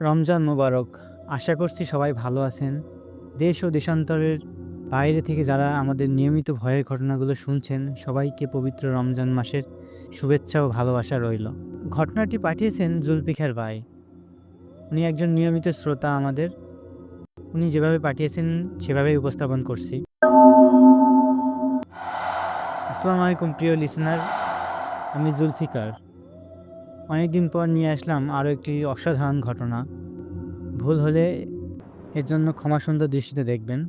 রমজান মোবারক। আশা করছি সবাই ভালো আছেন। দেশ ও দেশান্তরের বাইরে থেকে যারা আমাদের নিয়মিত ভয়ের ঘটনাগুলো শুনছেন, সবাইকে পবিত্র রমজান মাসের শুভেচ্ছা ও ভালোবাসা রইল। ঘটনাটি পাঠিয়েছেন জুলপিখার ভাই। উনি একজন নিয়মিত শ্রোতা আমাদের। উনি যেভাবে পাঠিয়েছেন, সেভাবেই উপস্থাপন করছি। আসসালামু আলাইকুম, প্রিয় লিসনার আমি জুলফিকার। অনেকদিন পর নিয়ে আসলাম আরও একটি অসাধারণ ঘটনা। ভুল হলে এর জন্য ক্ষমা সুন্দর দৃষ্টিতে দেখবেন।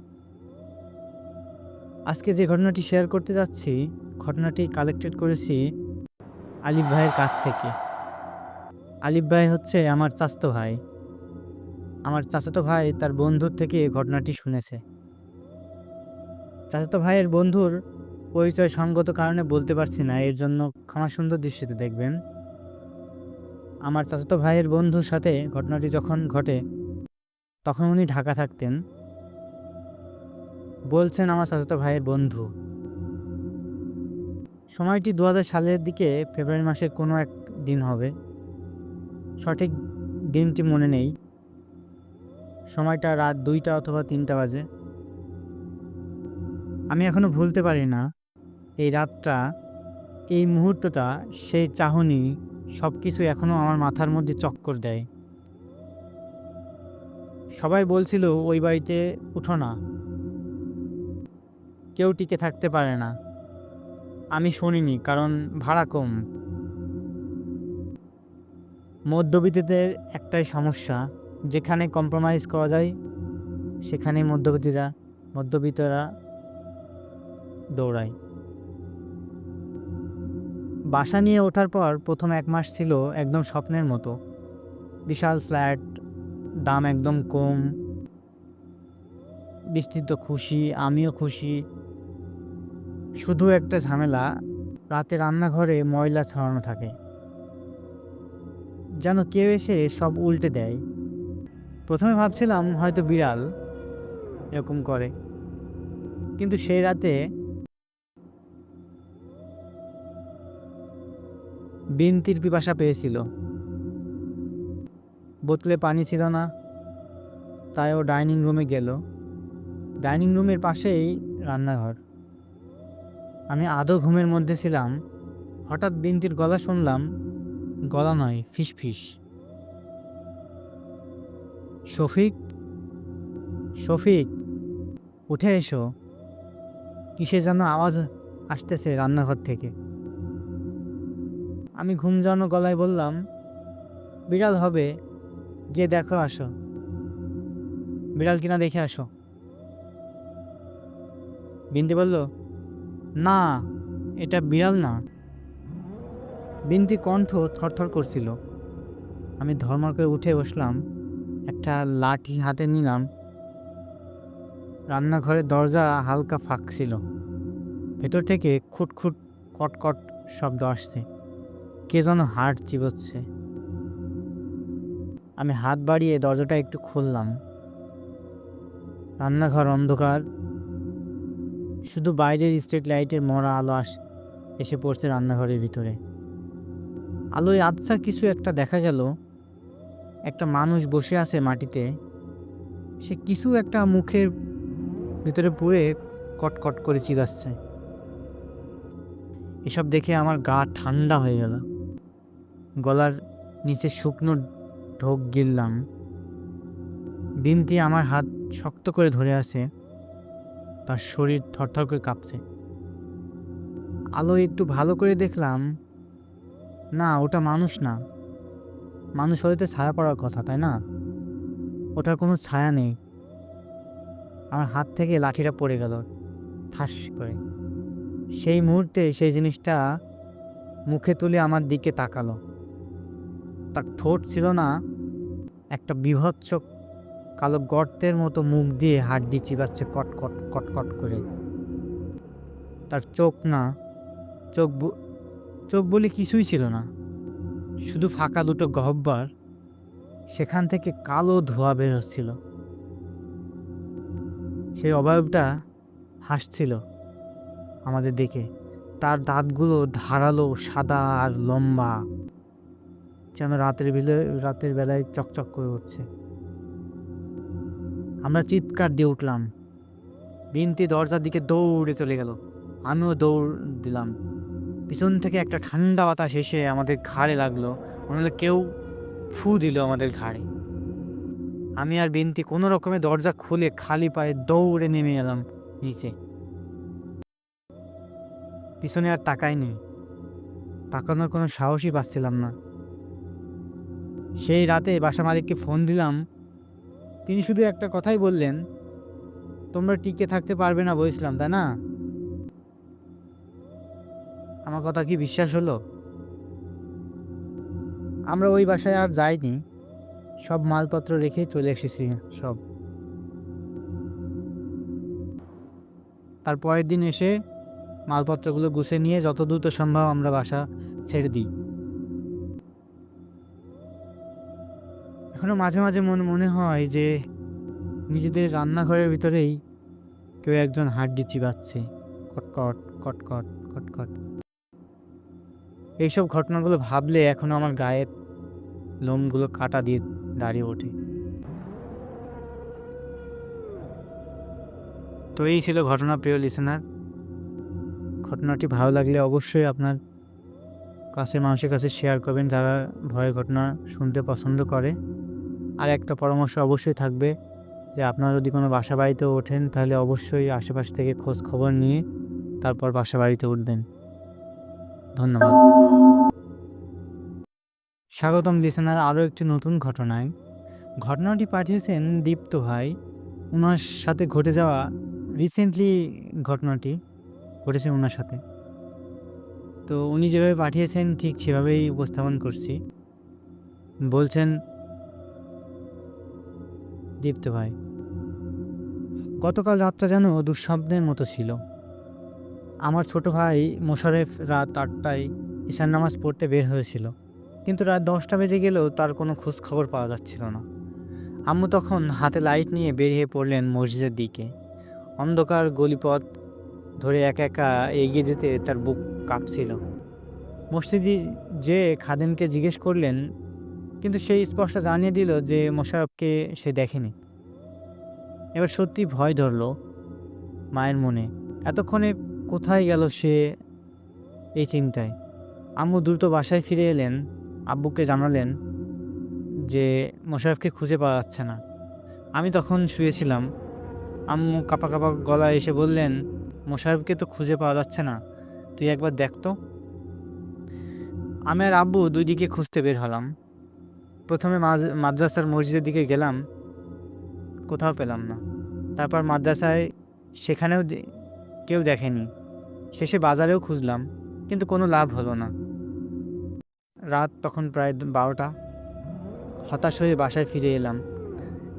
আজকে যে ঘটনাটি শেয়ার করতে যাচ্ছি, ঘটনাটি কালেক্টেড করেছি আলিফ ভাইয়ের কাছ থেকে। আলিফ ভাই হচ্ছে আমার চাচাতো ভাই। আমার চাচাতো ভাই তার বন্ধুর থেকে ঘটনাটি শুনেছে। চাচাতো ভাইয়ের বন্ধুর পরিচয় সঙ্গত কারণে বলতে পারছি না, এর জন্য ক্ষমা সুন্দর দৃষ্টিতে দেখবেন। আমার চাচাতো ভাইয়ের বন্ধুর সাথে ঘটনাটি যখন ঘটে, তখন উনি ঢাকা থাকতেন। বলছেন, আমার চাচাতো ভাইয়ের বন্ধু। সময়টি দু হাজার সালের দিকে, ফেব্রুয়ারি মাসের কোনো এক দিন হবে। সঠিক দিনটি মনে নেই। সময়টা রাত দুইটা অথবা তিনটা বাজে। আমি এখনও ভুলতে পারি না, এই রাতটা, এই মুহূর্তটা, সেই চাহনি সব কিছু এখনও আমার মাথার মধ্যে চক্কর দেয়। সবাই বলছিল, ওই বাড়িতে উঠো না। কেউ টিকে থাকতে পারে না। আমি শুনিনি, কারণ ভাড়া কম। মধ্যবিত্তদের একটাই সমস্যা, যেখানে কম্প্রোমাইজ করা যায় সেখানে মধ্যবিত্তরা মধ্যবিত্তরা দৌড়ায়। বাসা নিয়ে ওঠার পর প্রথম এক মাস ছিল একদম স্বপ্নের মতো। বিশাল ফ্ল্যাট, দাম একদম কম। বিস্তৃত খুশি, আমিও খুশি। শুধু একটা ঝামেলা, রাতে রান্নাঘরে ময়লা ছড়ানো থাকে। যেন কেউ এসে সব উল্টে দেয়। প্রথমে ভাবছিলাম হয়তো বিড়াল, এরকম করে। কিন্তু সেই রাতে বিনতির পিপাসা পেয়েছিল। বোতলে পানি ছিল না তাই ও ডাইনিং রুমে গেল। ডাইনিং রুমের পাশেই রান্নাঘর। আমি আদৌ ঘুমের মধ্যে ছিলাম, হঠাৎ বিনতির গলা শুনলাম, গলা নয় ফিস ফিস শফিক? শফিক, উঠে এসো। কিসে যেন আওয়াজ আসতেছে রান্নাঘর থেকে। আমি ঘুম জানো গলায় বললাম, বিড়াল হবে, গিয়ে দেখো, আসো। বিড়াল কিনা দেখে আসো। বিনতি বলল, না, এটা বিড়াল না। বিনতি কণ্ঠ থরথর করছিল। আমি ধর্মর করে উঠে বসলাম, একটা লাঠি হাতে নিলাম। রান্নাঘরের দরজা হালকা ফাঁক ছিল। ভেতর থেকে খুটখুট, কটকট শব্দ আসছে। কে যেন হাট চিবোচ্ছে। আমি হাত বাড়িয়ে দরজাটা একটু খুললাম। রান্নাঘর অন্ধকার। শুধু বাইরের স্ট্রিট লাইটের মরা আলো আস, এসে পড়ছে রান্নাঘরের ভিতরে। আলোয় আবছা কিছু একটা দেখা গেল। একটা মানুষ বসে আছে মাটিতে। সে কিছু একটা মুখের ভিতরে পুড়ে কটকট করে চিগাচ্ছে। এসব দেখে আমার গা ঠান্ডা হয়ে গেল। গলার নিচে শুকনো ঢোক গিললাম। বিনতি আমার হাত শক্ত করে ধরে আছে। তার শরীর থরথর করে কাঁপছে। আলো একটু ভালো করে দেখলাম, না, ওটা মানুষ না। মানুষ হলে তো ছায়া পড়ার কথা, তাই না? ওটার কোনো ছায়া নেই। আমার হাত থেকে লাঠিটা পড়ে গেল, ঠাস করে। সেই মুহূর্তে সেই জিনিসটা মুখে তুলে আমার দিকে তাকালো। তার ঠোঁট ছিল না, একটা বিভৎস কালো গর্তের মতো মুখ দিয়ে হাড্ডি চিবাচ্ছে কটকট কটকট করে। তার চোখ না, চোখ চোখ বলে কিছুই ছিল না। শুধু ফাঁকা দুটো গহব্বর সেখান থেকে কালো ধোঁয়া বের হচ্ছিল। সেই অবয়বটা হাসছিল আমাদের দেখে তার দাঁতগুলো ধারালো সাদা আর লম্বা। যেন রাতের বেলে রাতের বেলায় চকচক করে উঠছে। আমরা চিৎকার দিয়ে উঠলাম। বিনতি দরজার দিকে দৌড়ে চলে গেল। আমিও দৌড় দিলাম। পিছন থেকে একটা ঠান্ডা বাতাস এসে আমাদের ঘাড়ে লাগল। মনে হলো কেউ ফু দিল আমাদের ঘাড়ে। আমি আর বিনতি কোনো রকমে দরজা খুলে খালি পায়ে দৌড়ে নেমে এলাম নিচে। পিছনে আর তাকাইনি। তাকানোর কোনো সাহসই পাচ্ছিলাম না। সেই রাতে বাসা মালিককে ফোন দিলাম। তিনি শুধু একটা কথাই বললেন, তোমরা টিকে থাকতে পারবে না বলছিলাম, তাই না? আমার কথা কি বিশ্বাস হলো? আমরা ওই বাসায় আর যাইনি। সব মালপত্র রেখে চলে এসেছি, সব। তার পরের দিন এসে মালপত্রগুলো গুছে নিয়ে যত দ্রুত সম্ভব আমরা বাসা ছেড়ে দিই। এখনও মাঝে মাঝে মনে মনে হয় যে নিজেদের রান্নাঘরের ভিতরেই কেউ একজন হাড্ডি চিবাচ্ছে। কটকট কটকট কটকট এইসব ঘটনাগুলো ভাবলে এখনও আমার গায়ের লোমগুলো কাটা দিয়ে দাঁড়িয়ে ওঠে। তো এই ছিল ঘটনা, প্রিয় লিসেনার ঘটনাটি ভালো লাগলে অবশ্যই আপনার কাছে মানুষের কাছে শেয়ার করবেন, যারা ভয়ের ঘটনা শুনতে পছন্দ করে। আর একটা পরামর্শ অবশ্যই থাকবে যে আপনারা যদি কোনো বাসা বাড়িতে ওঠেন, তাহলে অবশ্যই আশেপাশ থেকে খোঁজ খবর নিয়ে তারপর বাসা বাড়িতে উঠবেন। ধন্যবাদ। স্বাগতম লিসেনার আরও একটি নতুন ঘটনায়। ঘটনাটি পাঠিয়েছেন দীপ্ত ভাই। ওনার সাথে ঘটে যাওয়া রিসেন্টলি ঘটনাটি ঘটেছে ওনার সাথে। তো উনি যেভাবে পাঠিয়েছেন, ঠিক সেভাবেই উপস্থাপন করছি। বলছেন দীপ্ত ভাই। গতকাল রাতটা যেন দুঃস্বপ্নের মতো ছিল। আমার ছোট ভাই মোশারেফ রাত আটটায় ঈশান নামাজ পড়তে বের হয়েছিল। কিন্তু রাত দশটা বেজে গেলেও তার কোনো খোঁজ খবর পাওয়া যাচ্ছিল না। আম্মু তখন হাতে লাইট নিয়ে বেরিয়ে পড়লেন মসজিদের দিকে। অন্ধকার গলিপথ ধরে একা একা এগিয়ে যেতে তার বুক কাঁপছিল। মসজিদি যে খাদেমকে জিজ্ঞেস করলেন কিন্তু সেই স্পষ্ট জানিয়ে দিল যে মোশারফকে সে দেখেনি। এবার সত্যি ভয় ধরল মায়ের মনে। এতক্ষণে কোথায় গেল সে এই চিন্তায়? আম্মু দ্রুত বাসায় ফিরে এলেন, আব্বুকে জানালেন যে মোশারফকে খুঁজে পাওয়া যাচ্ছে না। আমি তখন শুয়েছিলাম। আম্মু কাপা কাপা গলায় এসে বললেন, মোশারফকে তো খুঁজে পাওয়া যাচ্ছে না। তুই একবার দেখ তো। আমি আর আব্বু দুই দিকে খুঁজতে বের হলাম। প্রথমে মাদ্রাসার মসজিদের দিকে গেলাম। কোথাও পেলাম না। তারপর মাদ্রাসায় সেখানেও কেউ দেখেনি। শেষে বাজারেও খুঁজলাম, কিন্তু কোনো লাভ হলো না। রাত তখন প্রায় বারোটা। হতাশ হয়ে বাসায় ফিরে এলাম।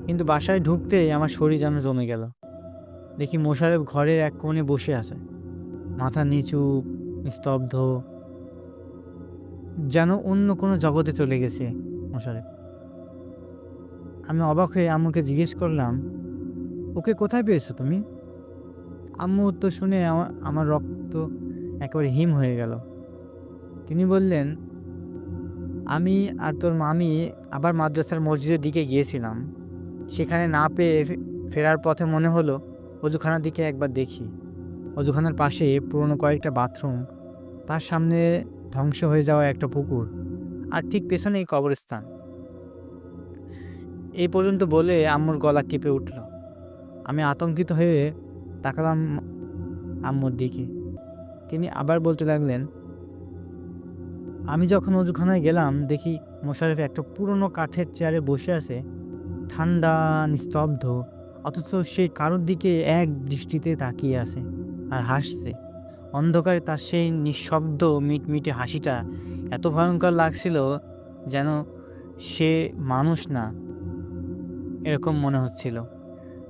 কিন্তু বাসায় ঢুকতেই আমার শরীর যেন জমে গেল। দেখি মোশারেফ ঘরের এক কোণে বসে আছে। মাথা নিচু স্তব্ধ যেন অন্য কোনো জগতে চলে গেছে। মোশারেফ আমি অবাক হয়ে আম্মুকে জিজ্ঞেস করলাম, ওকে কোথায় পেয়েছ তুমি? আম্মু উত্তর শুনে আমা- আমার রক্ত একেবারে হিম হয়ে গেল। তিনি বললেন, আমি আর তোর মামি আবার মাদ্রাসার মসজিদের দিকে গিয়েছিলাম। সেখানে না পেয়ে ফেরার পথে মনে হলো, অজুখানার দিকে একবার দেখি। অজুখানার পাশে পুরনো কয়েকটা বাথরুম। তার সামনে ধ্বংস হয়ে যাওয়া একটা পুকুর। আর ঠিক পেছনেই কবরস্থান। এই পর্যন্ত বলে আম্মুর গলা কেঁপে উঠল। আমি আতঙ্কিত হয়ে তাকালাম আম্মুর দিকে। তিনি আবার বলতে লাগলেন, আমি যখন অজুখানায় গেলাম, দেখি মোশারেফ একটা পুরনো কাঠের চেয়ারে বসে আছে, ঠান্ডা, নিস্তব্ধ, অথচ সে কারোর দিকে এক দৃষ্টিতে তাকিয়ে আছে আর হাসছে। অন্ধকারে তার সেই নিঃশব্দ মিটমিটে হাসিটা এত ভয়ঙ্কর লাগছিল যেন সে মানুষ না, এরকম মনে হচ্ছিল।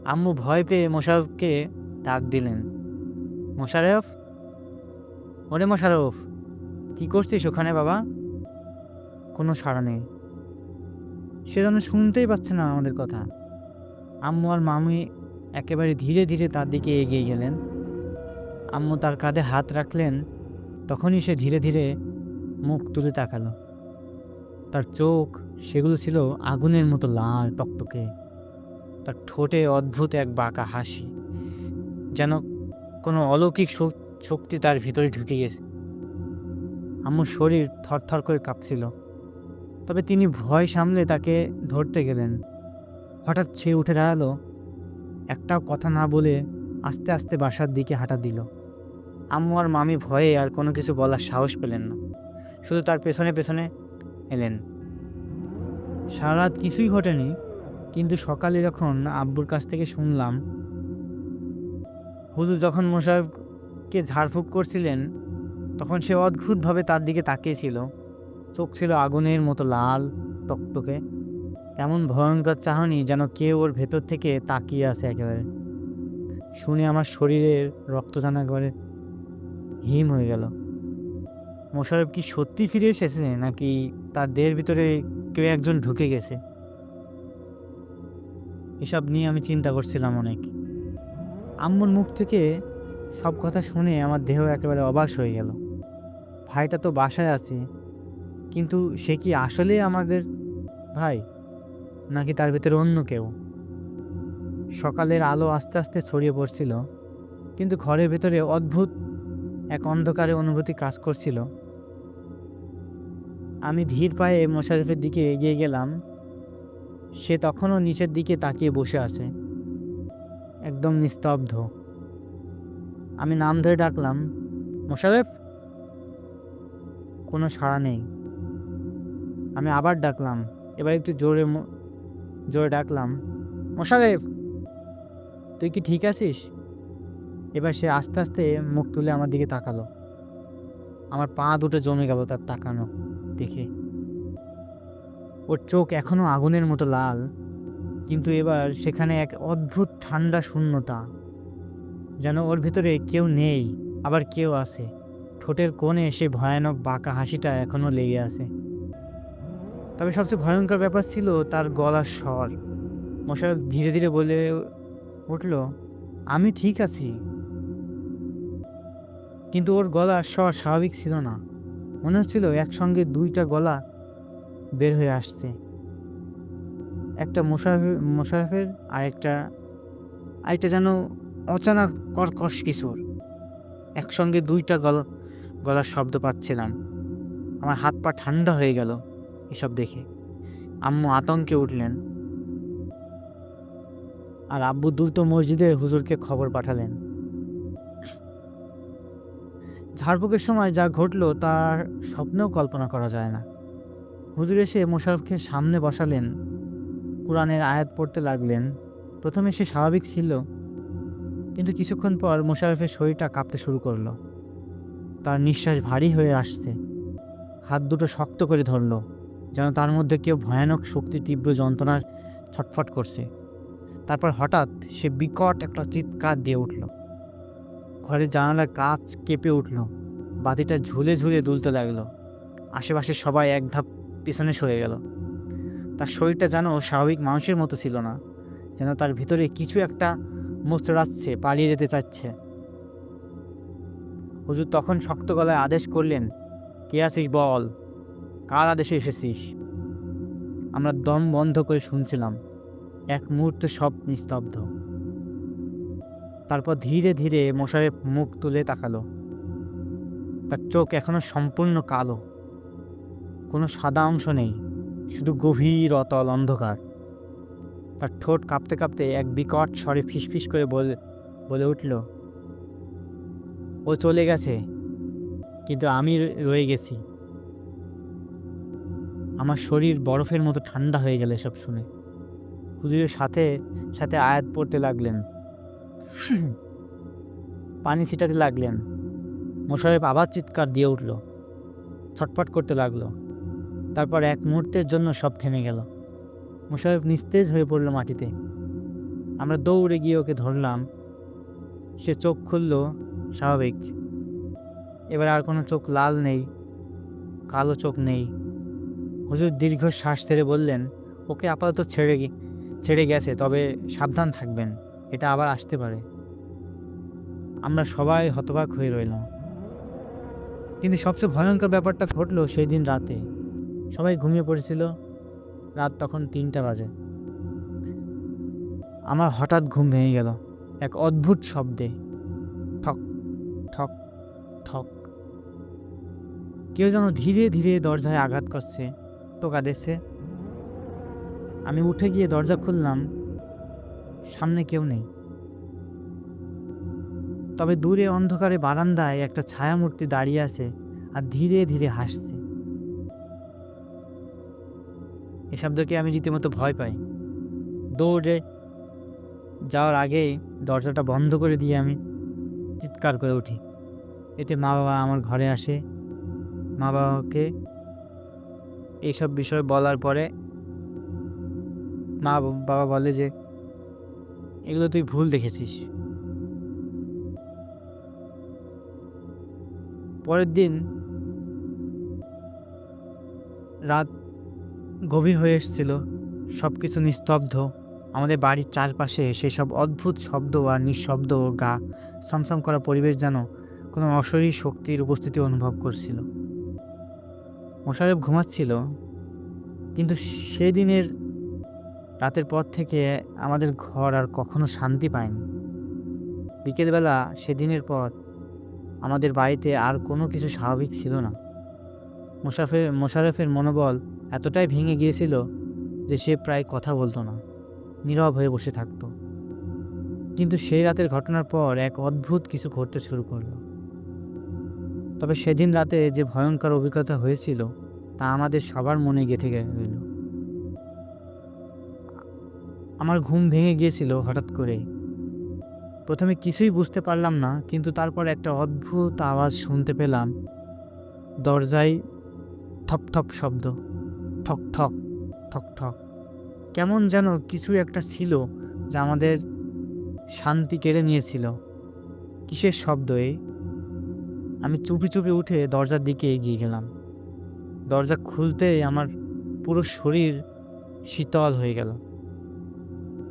আম্মু ভয় পেয়ে মোশারফকে ডাক দিলেন। মোশারফ? ওরে মোশারফ, কি করছিস ওখানে বাবা? কোনো সাড়া নেই। সে যেন শুনতেই পাচ্ছে না আমাদের কথা। আম্মু আর মামি একেবারে ধীরে ধীরে তার দিকে এগিয়ে গেলেন। আম্মু তার কাঁধে হাত রাখলেন, তখনই সে ধীরে ধীরে মুখ তুলে তাকালো। তার চোখ সেগুলো ছিল আগুনের মতো লাল, টকটকে। তার ঠোঁটে অদ্ভুত এক বাঁকা হাসি, যেন কোনো অলৌকিক শক- শক্তি তার ভিতরে ঢুকে গেছে। আম্মুর শরীর থরথর করে কাঁপছিল, তবে তিনি ভয় সামলে তাকে ধরতে গেলেন। হঠাৎ সে উঠে দাঁড়াল, একটাও কথা না বলে আস্তে আস্তে বাসার দিকে হাঁটা দিল। আম্মু আর মামি ভয়ে আর কোনো কিছু বলার সাহস পেলেন না। শুধু তার পেছনে পেছনে এলেন। সারা রাত কিছুই ঘটেনি, কিন্তু সকালে যখন আব্বুর কাছ থেকে শুনলাম, হুজুর যখন মোশারফকে ঝাড়ফুঁক করছিলেন, তখন সে অদ্ভুতভাবে তার দিকে তাকিয়েছিল। চোখ ছিল আগুনের মতো লাল, টকটকে। এমন ভয়ঙ্কর চাহনি যেন কেউ ওর ভেতর থেকে তাকিয়ে আছে একেবারে। শুনে আমার শরীরের রক্তজান একবারে হিম হয়ে গেল। মোশারফ কি সত্যি ফিরে এসেছে নাকি তার দেহের ভিতরে কেউ একজন ঢুকে গেছে? এসব নিয়ে আমি চিন্তা করছিলাম অনেক। আম্মুর মুখ থেকে সব কথা শুনে আমার দেহ একেবারে অবাস হয়ে গেল। ভাইটা তো বাসায় আছে, কিন্তু সে কি আসলে আমাদের ভাই, নাকি তার ভিতরে অন্য কেউ? সকালের আলো আস্তে আস্তে ছড়িয়ে পড়ছিল, কিন্তু ঘরের ভেতরে অদ্ভুত এক অন্ধকারে অনুভূতি কাজ করছিল। আমি ধীর পায়ে মোশারফের দিকে এগিয়ে গেলাম। সে তখনও নিচের দিকে তাকিয়ে বসে আছে। একদম নিস্তব্ধ। আমি নাম ধরে ডাকলাম, মোশারেফ? কোনো সাড়া নেই। আমি আবার ডাকলাম, এবার একটু জোরে জোরে ডাকলাম, মোশারেফ, তুই কি ঠিক আছিস? এবার সে আস্তে আস্তে মুখ তুলে আমার দিকে তাকালো। আমার পা দুটো জমে গেল তার তাকানো দেখে। ওর চোখ এখনও আগুনের মতো লাল, কিন্তু এবার সেখানে এক অদ্ভুত ঠান্ডা শূন্যতা, যেন ওর ভিতরে কেউ নেই, আবার কেউ আছে। ঠোঁটের কোণে সে ভয়ানক বাঁকা হাসিটা এখনও লেগে আছে। তবে সবচেয়ে ভয়ঙ্কর ব্যাপার ছিল তার গলার স্বর। মশাই ধীরে ধীরে বলে উঠল, আমি ঠিক আছি। কিন্তু ওর গলার স্বর স্বাভাবিক ছিল না। মনে হচ্ছিল একসঙ্গে দুইটা গলা বের হয়ে আসছে। একটা মোশারফের মোশারফের আর একটা আরেকটা যেন অচানা কর্কশ কিশোর। একসঙ্গে দুইটা গল, গলার শব্দ পাচ্ছিলাম। আমার হাত পা ঠান্ডা হয়ে গেল এসব দেখে। আম্মু আতঙ্কে উঠলেন। আর আব্বু দ্রুত মসজিদে হুজুরকে খবর পাঠালেন। ঝাড়ফুঁকের সময় যা ঘটলো তা স্বপ্নেও কল্পনা করা যায় না। হুজুর এসে মোশারফকে সামনে বসালেন, কোরআনের আয়াত পড়তে লাগলেন। প্রথমে সে স্বাভাবিক ছিল, কিন্তু কিছুক্ষণ পর মোশারফের শরীরটা কাঁপতে শুরু করল। তার নিঃশ্বাস ভারী হয়ে আসছে। হাত দুটো শক্ত করে ধরলো, যেন তার মধ্যে কেউ ভয়ানক শক্তি তীব্র যন্ত্রণার ছটফট করছে। তারপর হঠাৎ সে বিকট একটা চিৎকার দিয়ে উঠল। ঘরের জানালার কাচ কেঁপে উঠল। বাতিটা ঝুলে ঝুলে দুলতে লাগল। আশেপাশে সবাই এক ধাপ পিছনে সরে গেল। তার শরীরটা যেন স্বাভাবিক মানুষের মতো ছিল না, যেন তার ভিতরে কিছু একটা মোচড়াচ্ছে, পালিয়ে যেতে চাচ্ছে। হুজুর তখন শক্ত গলায় আদেশ করলেন, কে আছিস বল? কার আদেশে এসেছিস? আমরা দম বন্ধ করে শুনছিলাম। এক মুহূর্ত সব নিস্তব্ধ। তারপর ধীরে ধীরে মশারের মুখ তুলে তাকালো। তার চোখ এখনও সম্পূর্ণ কালো। কোনো সাদা অংশ নেই, শুধু গভীর অতল অন্ধকার। তার ঠোঁট কাঁপতে কাঁপতে এক বিকট স্বরে ফিসফিস করে বলে বলে উঠল, ও চলে গেছে, কিন্তু আমি রয়ে গেছি। আমার শরীর বরফের মতো ঠান্ডা হয়ে গেল এসব শুনে। হুজুরের সাথে সাথে আয়াত পড়তে লাগলেন। পানি ছিটাতে লাগলেন। মোশারেফ আবার চিৎকার দিয়ে উঠল। ছটফট করতে লাগল। তারপর এক মুহূর্তের জন্য সব থেমে গেল। মোশারেফ নিস্তেজ হয়ে পড়ল মাটিতে। আমরা দৌড়ে গিয়ে ওকে ধরলাম। সে চোখ খুলল, স্বাভাবিক। এবার আর কোনো চোখ লাল নেই, কালো চোখ নেই। হুজুর দীর্ঘ শ্বাস ছেড়ে বললেন, ওকে আপাতত ছেড়ে ছেড়ে গেছে, তবে সাবধান থাকবেন। এটা আবার আসতে পারে। আমরা সবাই হতবাক হয়ে রইলাম। কিন্তু সবচেয়ে ভয়ঙ্কর ব্যাপারটা ঘটলো সেই দিন রাতে। সবাই ঘুমিয়ে পড়েছিল। রাত তখন তিনটা বাজে। আমার হঠাৎ ঘুম ভেঙে গেল। এক অদ্ভুত শব্দে। ঠক ঠক ঠক। কেউ যেন ধীরে ধীরে দরজায় আঘাত করছে। টোকা দিচ্ছে। আমি উঠে গিয়ে দরজা খুললাম। সামনে কেউ নেই। তবে দূরে অন্ধকারে বারান্দায় একটা ছায়ামূর্তি দাঁড়িয়ে আছে আর ধীরে ধীরে হাসছে। এ শব্দকে আমি রীতিমতো ভয় পাই। দৌড়ে যাওয়ার আগেই দরজাটা বন্ধ করে দিয়ে আমি চিৎকার করে উঠি। এতে মা বাবা আমার ঘরে আসে। মা বাবাকে এইসব বিষয় বলার পরে মা বাবা বলে যে এগুলো তুই ভুল দেখেছিস। পরের দিন রাত গভীর হয়ে এসেছিল। সব কিছু নিস্তব্ধ। আমাদের বাড়ির চারপাশে সেসব অদ্ভুত শব্দ আর নিঃশব্দ গা সমসম করা পরিবেশ যেন কোনো অশরীর শক্তির উপস্থিতি অনুভব করছিল। মোশারেফ ঘুমাচ্ছিল, কিন্তু সেদিনের রাতের পর থেকে আমাদের ঘর আর কখনো শান্তি পায়নি। বিকেলবেলা সেদিনের পর আমাদের বাড়িতে আর কোনো কিছু স্বাভাবিক ছিল না। মোশাফের, মোশারফের মনোবল এতটাই ভেঙে গিয়েছিল যে সে প্রায় কথা বলতো না, নীরব হয়ে বসে থাকতো। কিন্তু সেই রাতের ঘটনার পর এক অদ্ভুত কিছু ঘটতে শুরু করল। তবে সেদিন রাতে যে ভয়ঙ্কর অভিজ্ঞতা হয়েছিল তা আমাদের সবার মনে গেঁথে গেল। আমার ঘুম ভেঙে গিয়েছিল হঠাৎ করে। প্রথমে কিছুই বুঝতে পারলাম না, কিন্তু তারপর একটা অদ্ভুত আওয়াজ শুনতে পেলাম। দরজায় থপ থপ শব্দ। ঠক ঠক ঠক ঠক। কেমন যেন কিছু একটা ছিল যা আমাদের শান্তি কেড়ে নিয়েছিল। কিসের শব্দ এই আমি চুপি চুপি উঠে দরজার দিকে এগিয়ে গেলাম। দরজা খুলতে আমার পুরো শরীর শীতল হয়ে গেল।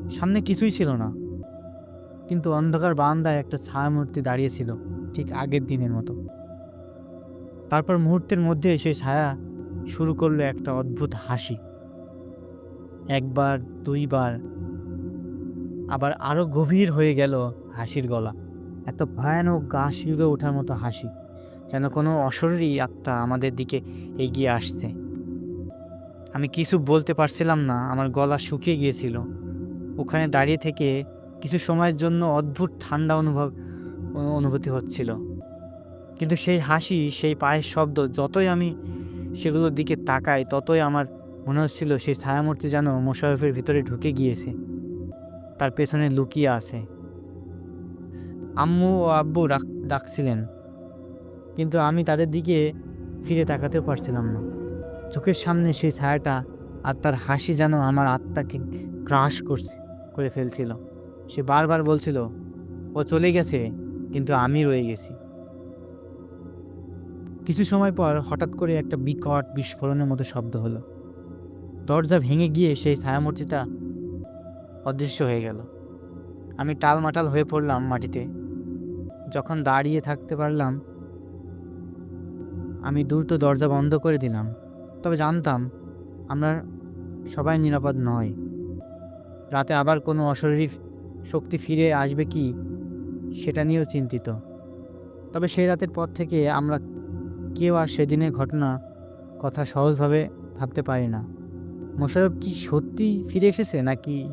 সামনে কিছুই ছিল না। কিন্তু অন্ধকার বারান্দায় একটা ছায়ামূর্তি দাঁড়িয়েছিল ঠিক আগের দিনের মতো। তারপর মুহূর্তের মধ্যে সেই ছায়া শুরু করল একটা অদ্ভুত হাসি। একবার, দুইবার, আবার আরও গভীর হয়ে গেল হাসির গলা। এত ভয়ানক গা শিউরে ওঠার মতো হাসি, যেন কোনো অশরীরী আত্মা আমাদের দিকে এগিয়ে আসছে। আমি কিছু বলতে পারছিলাম না, আমার গলা শুকিয়ে গিয়েছিল। ওখানে দাঁড়িয়ে থেকে কিছু সময়ের জন্য অদ্ভুত ঠান্ডা অনুভব অনুভূতি হচ্ছিল। কিন্তু সেই হাসি, সেই পায়ের শব্দ যতই আমি সেগুলোর দিকে তাকাই, ততই আমার মনে হচ্ছিল সেই ছায়ামূর্তি যেন মোশারফের ভিতরে ঢুকে গিয়েছে। তার পেছনে লুকিয়ে আছে। আম্মু ও আব্বু ডাক- ডাকছিলেন। কিন্তু আমি তাদের দিকে ফিরে তাকাতেও পারছিলাম না। চোখের সামনে সেই ছায়াটা আর তার হাসি যেন আমার আত্মাকে ক্রাশ করছে। করে ফেলছিল। সে বারবার বলছিল, ও চলে গেছে, কিন্তু আমি রয়ে গেছি। কিছু সময় পর হঠাৎ করে একটা বিকট বিস্ফোরণের মতো শব্দ হলো। দরজা ভেঙে গিয়ে সেই ছায়ামূর্তিটা অদৃশ্য হয়ে গেল। আমি টালমাটাল হয়ে পড়লাম মাটিতে। যখন দাঁড়িয়ে থাকতে পারলাম, আমি দ্রুত দরজা বন্ধ করে দিলাম। তবে জানতাম, আমরা সবাই নিরাপদ নয়। রাতে আবার কোনো অশরীরী শক্তি ফিরে আসবে কি, সেটা নিয়েও চিন্তিত। তবে সেই রাতের পর থেকে আমরা কেউ আর সেদিনের ঘটনা, কথা সহজভাবে ভাবতে পারি না। মোশারফ কি সত্যি ফিরে এসেছে নাকি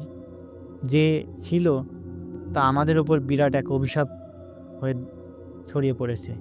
যে ছিল, তা আমাদের ওপর বিরাট এক অভিশাপ হয়ে ছড়িয়ে পড়েছে।